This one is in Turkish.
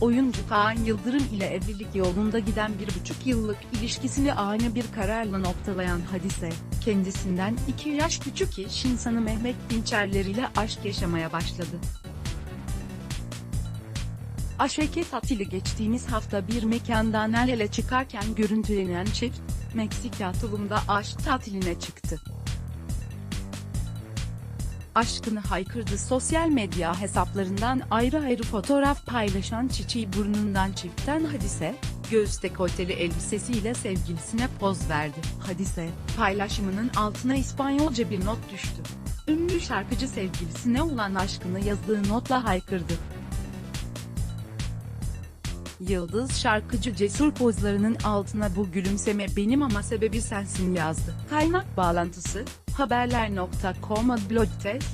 Oyuncu Kaan Yıldırım ile evlilik yolunda giden bir buçuk yıllık ilişkisini ani bir kararla noktalayan Hadise, kendisinden iki yaş küçük iş insanı Mehmet Dinçerler ile aşk yaşamaya başladı. Aşeke tatili geçtiğimiz hafta bir mekandan el ele çıkarken görüntülenen çift, Meksika Tulum'da aşk tatiline çıktı. Aşkını haykırdı sosyal medya hesaplarından ayrı ayrı fotoğraf paylaşan çiçeği burnundan çiftten Hadise, göğüs dekolteli elbisesiyle sevgilisine poz verdi. Hadise, paylaşımının altına İspanyolca bir not düştü. Ünlü şarkıcı sevgilisine olan aşkını yazdığı notla haykırdı. Yıldız şarkıcı cesur pozlarının altına bu gülümseme benim ama sebebi sensin yazdı. Kaynak bağlantısı, haberler.com blog test,